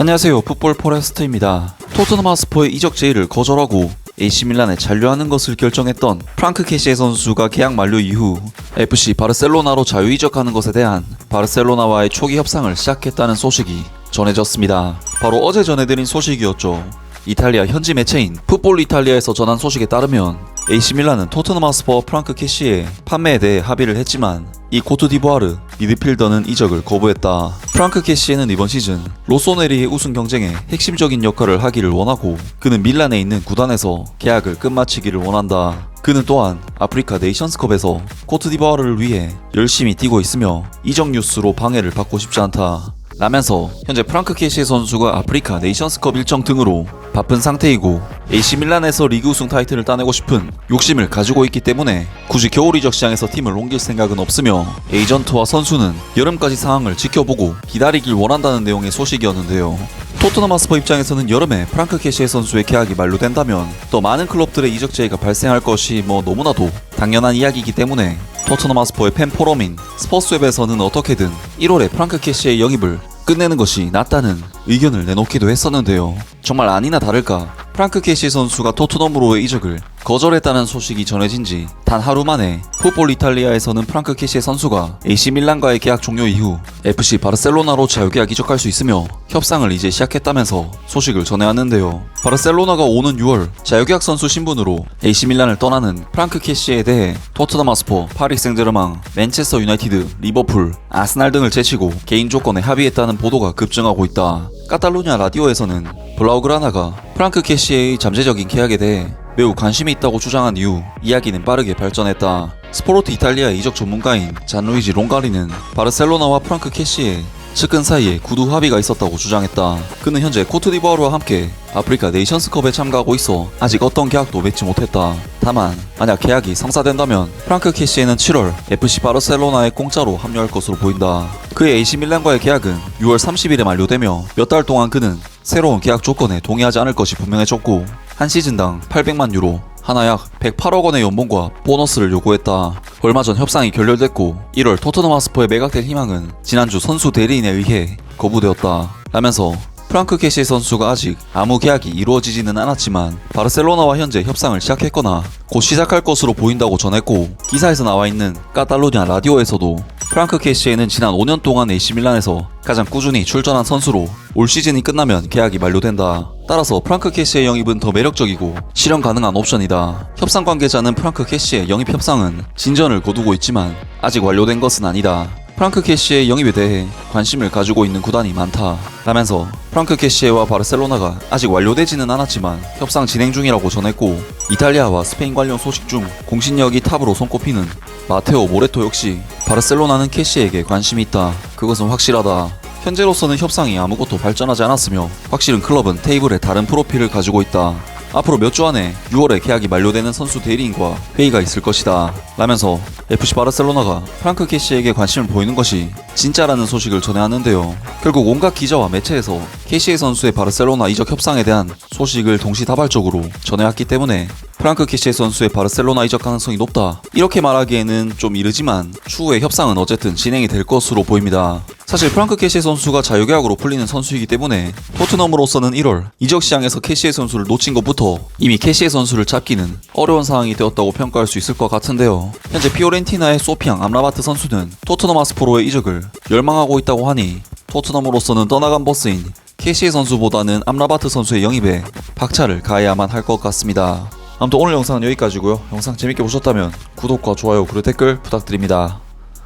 안녕하세요. 풋볼 포레스트입니다. 토트넘 하스퍼의 이적 제의를 거절하고 AC 밀란에 잔류하는 것을 결정했던 프랑크 캐시에 선수가 계약 만료 이후 FC 바르셀로나로 자유 이적하는 것에 대한 바르셀로나와의 초기 협상을 시작했다는 소식이 전해졌습니다. 바로 어제 전해드린 소식이었죠. 이탈리아 현지 매체인 풋볼 이탈리아에서 전한 소식에 따르면 AC 밀란은 토트넘 하스퍼 프랑크 캐시의 판매에 대해 합의를 했지만 이 코트디부아르 미드필더는 이적을 거부했다. 프랑크 캐시에는 이번 시즌 로소네리의 우승 경쟁에 핵심적인 역할을 하기를 원하고 그는 밀란에 있는 구단에서 계약을 끝마치기를 원한다. 그는 또한 아프리카 네이션스컵에서 코트디부아르를 위해 열심히 뛰고 있으며 이적 뉴스로 방해를 받고 싶지 않다. 라면서 현재 프랑크 캐시 선수가 아프리카 네이션스컵 일정 등으로 바쁜 상태이고 AC 밀란에서 리그 우승 타이틀을 따내고 싶은 욕심을 가지고 있기 때문에 굳이 겨울 이적 시장에서 팀을 옮길 생각은 없으며 에이전트와 선수는 여름까지 상황을 지켜보고 기다리길 원한다는 내용의 소식이었는데요. 토트넘 하스퍼 입장에서는 여름에 프랑크 캐시의 선수의 계약이 만료된다면 또 많은 클럽들의 이적 제의가 발생할 것이 뭐 너무나도 당연한 이야기이기 때문에 토트넘 하스퍼의 팬 포럼인 스포츠웹에서는 어떻게든 1월에 프랑크 캐시의 영입을 끝내는 것이 낫다는 의견을 내놓기도 했었는데요. 정말 아니나 다를까 프랑크 캐시 선수가 토트넘으로의 이적을 거절했다는 소식이 전해진 지 단 하루 만에 풋볼 이탈리아에서는 프랑크 캐시 선수가 AC 밀란과의 계약 종료 이후 FC 바르셀로나로 자유계약 이적할 수 있으며 협상을 이제 시작했다면서 소식을 전해왔는데요. 바르셀로나가 오는 6월 자유계약 선수 신분으로 AC 밀란을 떠나는 프랑크 캐시에 대해 토트넘 하스퍼, 파리 생제르맹, 맨체스터 유나이티드, 리버풀, 아스날 등을 제치고 개인 조건에 합의했다는 보도가 급증하고 있다. 카탈루냐 라디오에서는 블라우그라나가 프랑크 캐시의 잠재적인 계약에 대해 매우 관심이 있다고 주장한 이후 이야기는 빠르게 발전했다. 스포르트 이탈리아 이적 전문가인 잔루이지 롱가리는 바르셀로나와 프랑크 캐시의 측근 사이에 구두 합의가 있었다고 주장했다. 그는 현재 코트디부아르와 함께 아프리카 네이션스컵에 참가하고 있어 아직 어떤 계약도 맺지 못했다. 다만 만약 계약이 성사된다면 프랑크 캐시에는 7월 FC 바르셀로나에 공짜로 합류할 것으로 보인다. 그의 AC 밀란과의 계약은 6월 30일에 만료되며 몇 달 동안 그는 새로운 계약 조건에 동의하지 않을 것이 분명해졌고 한 시즌당 800만 유로 하나 약 108억 원의 연봉과 보너스를 요구했다. 얼마 전 협상이 결렬됐고 1월 토트넘 하스퍼의 매각될 희망은 지난주 선수 대리인에 의해 거부되었다. 라면서 프랑크 캐시 선수가 아직 아무 계약이 이루어지지는 않았지만 바르셀로나와 현재 협상을 시작했거나 곧 시작할 것으로 보인다고 전했고 기사에서 나와 있는 카탈루냐 라디오에서도 프랑크 캐시에는 지난 5년 동안 AC 밀란에서 가장 꾸준히 출전한 선수로 올 시즌이 끝나면 계약이 만료된다. 따라서 프랑크 캐시의 영입은 더 매력적이고 실현 가능한 옵션이다. 협상 관계자는 프랑크 캐시의 영입 협상은 진전을 거두고 있지만 아직 완료된 것은 아니다. 프랑크 캐시의 영입에 대해 관심을 가지고 있는 구단이 많다. 라면서 프랑크 캐시에와 바르셀로나가 아직 완료되지는 않았지만 협상 진행 중이라고 전했고 이탈리아와 스페인 관련 소식 중 공신력이 탑으로 손꼽히는 마테오 모레토 역시 바르셀로나는 캐시에게 관심이 있다. 그것은 확실하다. 현재로서는 협상이 아무것도 발전하지 않았으며 확실은 클럽은 테이블에 다른 프로필을 가지고 있다. 앞으로 몇 주 안에 6월에 계약이 만료되는 선수 대리인과 회의가 있을 것이다. 라면서 FC 바르셀로나가 프랑크 캐시에게 관심을 보이는 것이 진짜라는 소식을 전해왔는데요. 결국 온갖 기자와 매체에서 캐시의 선수의 바르셀로나 이적 협상에 대한 소식을 동시다발적으로 전해왔기 때문에 프랑크 캐시의 선수의 바르셀로나 이적 가능성이 높다. 이렇게 말하기에는 좀 이르지만 추후에 협상은 어쨌든 진행이 될 것으로 보입니다. 사실 프랑크 캐시의 선수가 자유계약으로 풀리는 선수이기 때문에 토트넘으로서는 1월 이적 시장에서 캐시의 선수를 놓친 것부터 이미 캐시의 선수를 잡기는 어려운 상황이 되었다고 평가할 수 있을 것 같은데요. 현재 피오렌티나의 소피앙 암라바트 선수는 토트넘 아스포로의 이적을 열망하고 있다고 하니 토트넘으로서는 떠나간 버스인 캐시의 선수보다는 암라바트 선수의 영입에 박차를 가해야만 할 것 같습니다. 아무튼 오늘 영상은 여기까지고요. 영상 재밌게 보셨다면 구독과 좋아요 그리고 댓글 부탁드립니다.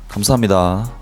감사합니다.